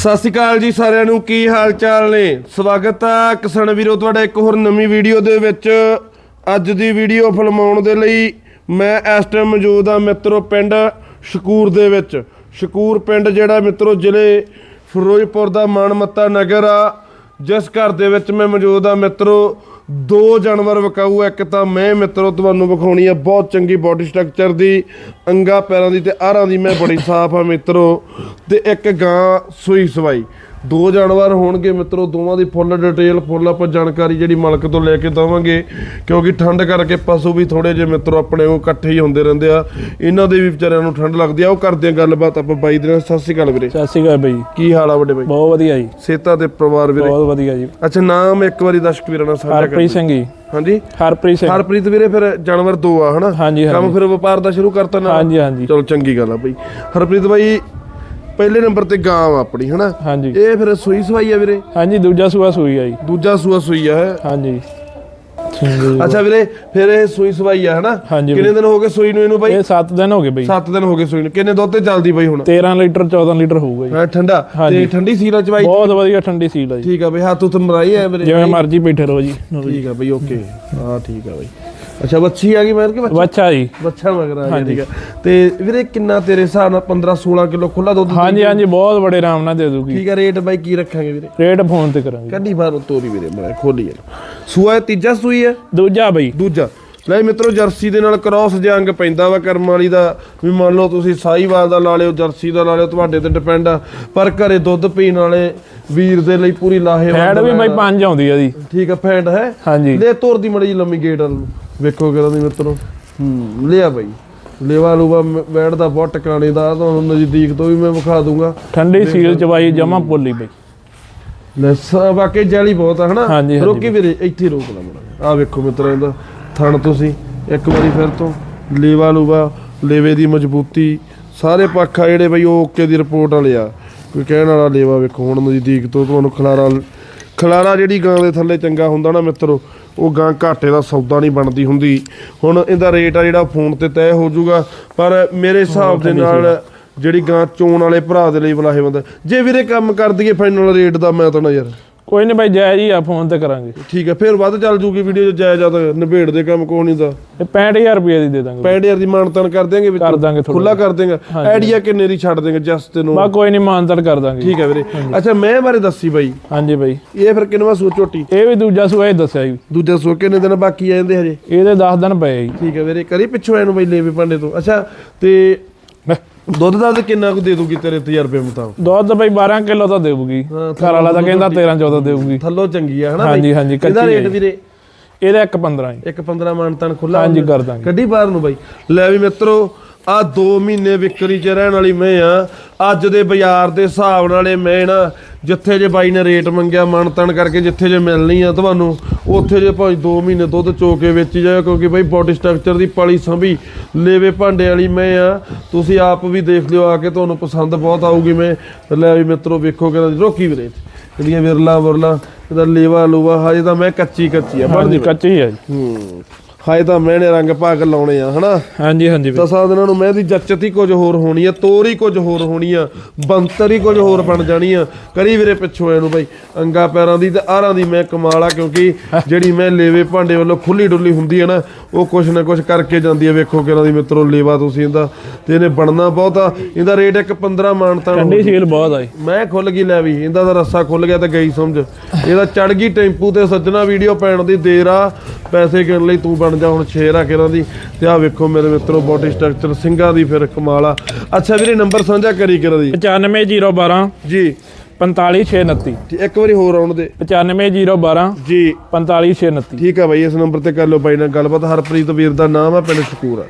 ਸਤਿ ਸ਼੍ਰੀ ਅਕਾਲ ਜੀ ਸਾਰਿਆਂ ਨੂੰ, ਕੀ ਹਾਲ ਚਾਲ ਨੇ? ਸਵਾਗਤ ਆ ਕਿਸਾਨ ਵੀਰੋ, ਤੁਹਾਡਾ ਇੱਕ ਹੋਰ ਨਵੀਂ ਵੀਡੀਓ ਦੇ ਵਿੱਚ। ਅੱਜ ਦੀ ਵੀਡੀਓ ਫਿਲਮਾਉਣ ਦੇ ਲਈ ਮੈਂ ਇਸ ਟਾਈਮ ਮੌਜੂਦ ਆ ਮਿੱਤਰੋ ਪਿੰਡ ਸ਼ਕੂਰ ਦੇ ਵਿੱਚ। ਸ਼ਕੂਰ ਪਿੰਡ ਜਿਹੜਾ ਮਿੱਤਰੋ ਜ਼ਿਲ੍ਹੇ ਫਿਰੋਜ਼ਪੁਰ ਦਾ ਮਾਨਮੱਤਾ ਨਗਰ ਆ। ਜਿਸ ਘਰ ਦੇ ਵਿੱਚ ਮੈਂ ਮੌਜੂਦ ਆ ਮਿੱਤਰੋ ਦੋ ਜਾਨਵਰ ਵਿਕਾਊ, ਇੱਕ ਤਾਂ ਮੈਂ, ਮਿੱਤਰੋ, ਤੁਹਾਨੂੰ ਵਿਖਾਉਣੀ ਆ ਬਹੁਤ ਚੰਗੀ ਬਾਡੀ ਸਟਰਕਚਰ ਦੀ, ਅੰਗਾ, ਪੈਰਾਂ ਦੀ ਤੇ ਆਰਾਂ ਦੀ ਮੈਂ ਬੜੀ ਸਾਫ਼ ਆ, ਮਿੱਤਰੋ। ਤੇ ਇੱਕ ਗਾਂ ਸੂਈ ਸਵਾਈ। ਦੋ ਜਾਨਵਰ ਹੋਣਗੇ ਮਿੱਤਰੋ ਦੋਵਾਂ ਦੀ ਫੁੱਲ ਡਿਟੇਲ ਫੁੱਲ ਆਪਾਂ ਜਾਣਕਾਰੀ ਜਿਹੜੀ ਮਾਲਕ ਤੋਂ ਲੈ ਕੇ ਦਵਾਂਗੇ। ਕਿਉਂਕਿ ਠੰਡ ਕਰਕੇ ਪਸ਼ੂ ਵੀ ਥੋੜੇ ਜਿਹੇ ਮਿੱਤਰੋ ਆਪਣੇ ਉਹ ਇਕੱਠੇ ਹੀ ਹੁੰਦੇ ਰਹਿੰਦੇ ਆ। ਇਹਨਾਂ ਦੇ ਵੀ ਵਿਚਾਰਿਆਂ ਨੂੰ ਠੰਡ ਲੱਗਦੀ ਆ। ਉਹ ਕਰਦੇ ਆ ਗੱਲਬਾਤ ਆਪਾਂ ਬਾਈ ਦੇ ਨਾਲ। ਸਤਿ ਸ਼੍ਰੀ ਅਕਾਲ ਵੀਰੇ। ਸਤਿ ਸ਼੍ਰੀ ਅਕਾਲ ਬਾਈ। ਕੀ ਹਾਲ ਆ ਵੱਡੇ ਬਾਈ? ਬਹੁਤ ਵਧੀਆ ਜੀ। ਸੇਤਾ ਤੇ ਪਰਿਵਾਰ ਵੀਰੇ? ਬਹੁਤ ਵਧੀਆ ਜੀ। ਅੱਛਾ ਨਾਮ ਇੱਕ ਵਾਰੀ ਦਰਸ਼ਕ ਵੀਰਾਂ ਨਾਲ ਸਾਂਝਾ ਕਰ ਹਰਪ੍ਰੀਤ ਸਿੰਘ ਜੀ। ਹਾਂਜੀ? ਹਰਪ੍ਰੀਤ ਸਿੰਘ। ਹਰਪ੍ਰੀਤ ਵੀਰੇ ਫਿਰ ਜਾਨਵਰ ਦੋ ਆ ਹਨਾ? ਹਾਂਜੀ, ਕੰਮ। ਫਿਰ ਵਪਾਰ ਦਾ ਸ਼ੁਰੂ ਕਰਤਾ ਨਾ ਹਾਂਜੀ ਹਾਂਜੀ। ਚਲੋ ਚੰਗੀ ਗੱਲ ਆ ਬਈ। ਹਰਪ੍ਰੀਤ ਬਾਈ ਪਹਿਲੇ ਨੰਬਰ ਤੇ ਗਾਂ ਆ ਆਪਣੀ ਹਨਾ? ਹਾਂਜੀ। ਇਹ ਫਿਰ ਸੂਈ ਸਵਾਈ ਆ ਵੀਰੇ? ਹਾਂਜੀ ਦੂਜਾ ਸੂਆ ਸੂਈ ਆ ਜੀ। ਦੂਜਾ ਸੂਆ ਸੂਈ ਆ ਹੈ? ਹਾਂਜੀ। ਅੱਛਾ ਵੀਰੇ ਫਿਰ ਇਹ ਸੂਈ ਸਵਾਈ ਆ ਹਨਾ? ਕਿੰਨੇ ਦਿਨ ਹੋ ਗਏ ਸੂਈ ਨੂੰ ਇਹਨੂੰ ਬਾਈ? ਇਹ 7 ਦਿਨ ਹੋ ਗਏ ਬਈ। 7 ਦਿਨ ਹੋ ਗਏ ਸੂਈ ਨੂੰ। ਕਿੰਨੇ ਦੁੱਧ ਤੇ ਚੱਲਦੀ ਬਾਈ ਹੁਣ? 13 ਲੀਟਰ 14 ਲੀਟਰ ਹੋਊਗਾ ਜੀ। ਹਾਂ ਠੰਡਾ? ਤੇ। ਠੰਡੀ ਸੀਲਾ ਚ ਬਾਈ ਬਹੁਤ ਵਧੀਆ ਠੰਡੀ ਸੀਲ ਆ ਜੀ। ਠੀਕ ਆ ਬਈ ਹੱਥ ਉੱਤ ਮਰਾਈ ਆ ਵੀਰੇ ਜਿਵੇਂ ਮਰਜ਼ੀ ਬੈਠੇ ਰਹੋ ਜੀ। ਠੀਕ ਆ ਬਈ ਓਕੇ। ਹਾਂ ਠੀਕ ਆ ਬਾਈ। ਅੱਛਾ ਬੱਚੀ ਆ ਗਈ ਮੈਂ ਕਿ ਬੱਚਾ ਬੱਚਾ ਜੀ। ਬੱਚਾ ਮਗਰ ਆ ਗਿਆ ਠੀਕ ਆ। ਤੇ ਵੀਰੇ ਕਿੰਨਾ ਤੇਰੇ ਹਿਸਾਬ ਨਾਲ 15 16 ਕਿਲੋ ਖੁੱਲਾ ਦੁੱਧ ਹਾਂਜੀ ਹਾਂਜੀ ਬਹੁਤ ਬੜੇ ਆਰਾਮ ਨਾਲ ਦੇ ਦੂਗੀ ਠੀਕ ਆ ਰੇਟ ਬਾਈ ਕੀ ਰੱਖਾਂਗੇ ਵੀਰੇ? ਰੇਟ ਫੋਨ ਤੇ ਕਰਾਂਗੇ। ਕੱਢੀ ਬਾਹਰ ਤੋਰੀ ਵੀਰੇ ਮੈਂ ਖੋਲੀ ਯਾਰ ਸੂਆ ਇਹ ਤੀਜਾ ਸੂਈ ਹੈ ਦੂਜਾ ਬਈ। ਦੂਜਾ। ਲੈ ਮਿੱਤਰੋ ਜਰਸੀ ਦੇ ਨਾਲ ਕ੍ਰਾਸ ਜੰਗ ਪੈਂਦਾ ਵਾ ਕਰਮ ਵਾਲੀ ਦਾ। ਵੀ ਮੰਨ ਲਓ ਤੁਸੀਂ ਸਾਈਵਾਲ ਦਾ ਲਾ ਲਿਓ ਜਰਸੀ ਦਾ ਲਾ ਲਿਓ ਤੁਹਾਡੇ ਤੇ ਡਿਪੈਂਡ ਆ। ਪਰ ਘਰੇ ਦੁੱਧ ਪੀਣ ਵਾਲੇ ਵੀਰ ਦੇ ਲਈ ਪੂਰੀ ਲਾਹੇਵੰਦ ਫੈਟ ਵੀ ਬਈ ਆ। ਪੰਜ ਆਉਂਦੀ ਆ ਜੀ। ਠੀਕ ਆ ਫੈਂਟ ਹੈ। ਹਾਂਜੀ। ਲੈ ਤੋਰ ਦੀ ਮੜੀ ਲੰਮੀ ਗੇਟ ਵੱਲ ਨੂੰ। ਵੇਖੋ ਕਿਹਦਾ ਦੀ ਮਿੱਤਰੋ। ਹੂੰ ਲਿਆ ਬਾਈ। ਲੇਵਾ ਲੂਵਾ ਮ- ਬੈਠਦਾ ਬਹੁਤ ਟਿਕਾਣੇ ਦਾ ਤੁਹਾਨੂੰ ਨਜ਼ਦੀਕ ਤੋਂ ਵੀ ਮੈਂ ਵਿਖਾ ਦੂੰਗਾ। ਠੰਡੀ ਸੀਲ ਚਵਾਈ ਜਮਾ ਪੋਲੀ ਬਈ। ਲੈ ਸ- ਵਾਕਈ ਜਾਲੀ ਬਹੁਤ ਆ ਹਨਾ? ਰੋਕੀ ਵੀਰੇ ਇੱਥੇ ਰੋਕ ਲਾ ਮੜਾ ਆ ਵੇਖੋ ਮਿੱਤਰੋ ਇਹਦਾ ਥਣ ਤੁਸੀਂ। ਇੱਕ ਵਾਰੀ ਫਿਰ ਤੋਂ ਲੇਵਾ ਲੂਵਾ ਲੇਵੇ ਦੀ ਮਜ਼ਬੂਤੀ। ਸਾਰੇ ਪੱਖ ਆ ਜਿਹੜੇ ਬਈ ਓਕੇ ਦੀ ਰਿਪੋਰਟ ਵਾਲੇ ਆ। ਕੋਈ ਕਹਿਣ ਵਾਲਾ ਲੇਵਾ ਵੇਖੋ ਹੁਣ ਨਜ਼ਦੀਕ ਤੋਂ ਤੁਹਾਨੂੰ ਖਲਾਰਾ ਖਲਾਰਾ ਜਿਹੜੀ ਗਾਂ ਦੇ ਥੱਲੇ ਚੰਗਾ ਹੁੰਦਾ ਨਾ ਮਿੱਤਰੋ ਉਹ ਗਾਂ ਘਾਟੇ ਦਾ ਸੌਦਾ ਨਹੀਂ ਬਣਦੀ ਹੁੰਦੀ। ਹੁਣ ਇਹਦਾ ਰੇਟ ਆ ਜਿਹੜਾ ਫੋਨ ਤੇ ਤੈਅ ਹੋ ਜਾਊਗਾ ਪਰ ਮੇਰੇ ਹਿਸਾਬ ਦੇ ਨਾਲ ਜਿਹੜੀ ਗਾਂ ਚੋਣ ਵਾਲੇ ਭਰਾ ਦੇ ਲਈ ਬਲਾਹੇ ਬੰਦਾ ਜੇ ਵੀਰੇ ਕੰਮ ਕਰ ਦਈਏ ਫਾਈਨਲ ਰੇਟ ਦਾ ਮੈਂ ਤਾਂ ਨਾ ਯਾਰ। ਕੋਈ ਨਹੀਂ ਬਈ ਜਾਇਜ਼ ਹੀ ਆ ਫੋਨ ਤੇ ਕਰਾਂਗੇ। ਠੀਕ ਹੈ ਫਿਰ ਵੱਧ ਚੱਲ ਜੂਗੀ ਵੀਡੀਓ ਜਾਇਜ਼ ਜਦ ਨਿਬੇੜ ਦੇ ਕੰਮ ਕੋਈ ਨਹੀਂ ਦਾ ਇਹ 65000 ਰੁਪਏ ਦੀ ਦੇ ਦਾਂਗੇ। 65000 ਦੀ ਮਾਨਤਨ ਕਰ ਦੇਂਗੇ ਵਿੱਚ। ਕਰ ਦਾਂਗੇ ਥੋੜ੍ਹਾ ਖੁੱਲਾ ਕਰ ਦੇਂਗੇ ਆਈਡੀਆ ਕਿੰਨੇ ਦੀ ਛੱਡ ਦੇਂਗੇ ਜਸ ਤੈਨੂੰ ਬਾ ਕੋਈ ਨਹੀਂ ਮਾਨਤਰ ਕਰ ਦਾਂਗੇ। ਠੀਕ ਹੈ ਵੀਰੇ। ਅੱਛਾ ਮੈਂ ਬਾਰੇ ਦੱਸੀ ਬਾਈ। ਹਾਂਜੀ ਬਈ। ਇਹ ਫਿਰ ਕਿੰਨਵਾ ਸੋ ਝੋਟੀ? ਇਹ ਵੀ ਦੂਜਾ ਸੂਆ ਹੀ ਦੱਸਿਆ ਜੀ। ਦੂਜਾ ਸੋ ਕਿੰਨੇ ਦਿਨ ਬਾਕੀ ਆ ਜਾਂਦੇ ਹਜੇ? ਇਹਦੇ 10 ਦਿਨ ਪਏ ਜੀ। ਠੀਕ ਹੈ ਵੀਰੇ ਕਰੀ ਪਿੱਛੋਂ ਇਹਨੂੰ ਬਈ ਲੇਵੇ ਭਾਂਡੇ ਤੋਂ। ਅੱਛਾ ਤੇ ਦੁੱਧ ਦਾ ਤੇ ਕਿੰਨਾ ਕੁ ਦੇ ਦੂਗੀ ਤੇਰੇ ਤਜਰਬੇ ਮੁਤਾਬਕ? ਦੁੱਧ ਬਈ 12 ਕਿਲੋ ਤਾਂ ਦੇਊਗੀ। ਹਾਂ, ਘਰ ਵਾਲਾ ਤਾਂ ਕਹਿੰਦਾ 13 14 ਦੇਊਗੀ। ਥੱਲੋਂ ਚੰਗੀ ਆ ਹਨਾ ਹਾਂਜੀ, ਹਾਂਜੀ, ਇਹਦਾ ਕੱਚੀ ਰੇਟ ਹੈ। ਵੀਰੇ? ਇਹਦਾ 1 15 ਜੀ। ਇੱਕ 15 ਮਾਨਤਨ ਖੁੱਲਾ ਹਾਂਜੀ ਕਰ ਦਾਂਗੇ। ਕੱਢੀ ਬਾਹਰ ਨੂੰ ਬਾਈ। ਲੈ ਵੀ ਮਿੱਤਰੋ ਆ 2 ਮਹੀਨੇ ਵਿਕਰੀ ਚ ਰਹਿਣ ਵਾਲੀ ਮੈਂ ਆ। ਅੱਜ ਦੇ ਬਾਜ਼ਾਰ ਦੇ ਹਿਸਾਬ ਨਾਲ ਮੈਂ ਨਾ ਜਿੱਥੇ ਜੇ ਬਾਈ ਨੇ ਰੇਟ ਮੰਗਿਆ ਮਨਤਨ ਕਰਕੇ ਜਿੱਥੇ ਜੇ ਮਿਲਣੀ ਆ ਤੁਹਾਨੂੰ ਉੱਥੇ ਜੇ ਭਾਈ 2 ਮਹੀਨੇ ਦੁੱਧ ਚੋ ਕੇ ਵੇਚੀ ਜਾਏ ਕਿਉਂਕਿ ਬਾਈ ਬੋਡੀ ਸਟਰਕਚਰ ਦੀ ਪਾਲੀ ਸੰਭੀ। ਲੇਵੇ ਭਾਂਡੇ ਵਾਲੀ ਮੈਂ ਆ। ਤੁਸੀਂ ਆਪ ਵੀ ਦੇਖ ਲਿਓ ਆ ਕੇ ਤੁਹਾਨੂੰ ਪਸੰਦ ਬਹੁਤ ਆਊਗੀ ਮੈਂ। ਲੈ ਵੀ ਮਿੱਤਰੋ ਵੇਖੋ ਕਿਹਦਾ ਰੋਕੀ ਵੀਰੇ ਜਿਹੜੀਆਂ ਵਿਰਲਾ ਵਰਲਾ ਇਹਦਾ ਲੇਵਾ ਲੂਵਾ ਹਜੇ ਤਾਂ ਮੈਂ ਕੱਚੀ ਕੱਚੀ ਆ ਬਣਦੀ ਕੱਚੀ ਹੈ ਜੀ। ਹੂੰ। ਹਾਏ ਤਾਂ ਮੈਨੇ ਰੰਗ ਭਾਗ ਲਾਉਣੇ ਆ ਹਨਾ? ਹਾਂਜੀ ਹਾਂਜੀ ਬਈ। ਦਸਾਂ ਦਿਨਾਂ ਨੂੰ ਮੈਂ ਦੀ ਜੱਚਤ ਹੀ ਕੁਝ ਹੋਰ ਹੋਣੀ ਆ ਤੋਰ ਹੀ ਕੁਝ ਹੋਰ ਹੋਣੀ ਆ ਬੰਤਰ ਹੀ ਕੁਝ ਹੋਰ ਬਣ ਜਾਣੀ ਆ। ਕਰੀ ਵੀਰੇ ਪਿੱਛੋਂ ਇਹਨੂੰ ਬਾਈ ਅੰਗਾ ਪੈਰਾਂ ਦੀ ਤੇ ਆਰਾਂ ਦੀ ਮੈਂ ਕਮਾਲ ਆ ਕਿਉਂਕਿ ਜਿਹੜੀ ਮੈਂ ਲੇਵੇ ਭਾਂਡੇ ਵੱਲੋਂ ਖੁੱਲੀ ਡੁੱਲੀ ਹੁੰਦੀ ਆ ਨਾ ਉਹ ਕੁਛ ਨਾ ਕੁਛ ਕਰਕੇ ਜਾਂਦੀ ਆ। ਵੇਖੋ ਕਿਹਨਾਂ ਦੀ ਮਿੱਤਰੋ ਲੇਵਾ ਤੁਸੀਂ ਇਹਦਾ ਤੇ ਇਹਨੇ ਬਣਨਾ ਬਹੁਤ ਆ। ਇਹਦਾ ਰੇਟ ਇੱਕ 15 ਮਾਨਤਾ ਠੰਡੀ ਸੀਲ ਬਹੁਤ ਆ ਜੀ ਮੈਂ ਖੁੱਲ ਗਈ ਲੈ ਵੀ ਇਹਦਾ ਤਾਂ ਰੱਸਾ ਖੁੱਲ ਗਿਆ ਤੇ ਗਈ ਸਮਝ। ਇਹਦਾ ਚੜ ਗਈ ਟੈਂਪੂ ਤੇ ਸੱਜਣਾ ਵੀਡੀਓ ਪੈਣ ਦੀ ਦੇਰ ਆ ਪੈਸੇ ਗਿਣ ਲਈ ਤੂੰ ਬਣ ਜਾ ਹੁਣ ਸ਼ੇਰ ਆ ਕਿਰਾਂ ਦੀ। ਤੇ ਆ ਵੇਖੋ ਮੇਰੇ ਮਿੱਤਰੋ ਬੋਡੀ ਸਟਰਕਚਰ ਸਿੰਘਾਂ ਦੀ ਫਿਰ ਕਮਾਲ ਆ। ਅੱਛਾ ਵੀਰੇ ਨੰਬਰ ਸਾਂਝਾ ਕਰੀ ਕਿਰਾਂ ਦੀ? 95012 ਜੀ। 45629 ਤੇ ਇੱਕ ਵਾਰੀ ਹੋਰ ਆਉਣ ਦੇ। 95012 ਜੀ। 45629 ਠੀਕ ਆ ਬਾਈ ਇਸ ਨੰਬਰ ਤੇ ਕਰ ਲਓ ਬਾਈ ਨਾਲ ਗੱਲਬਾਤ। ਹਰਪ੍ਰੀਤ ਵੀਰ ਦਾ ਨਾਮ ਆ ਪਿੰਡ ਸ਼ਕੂਰ ਆ।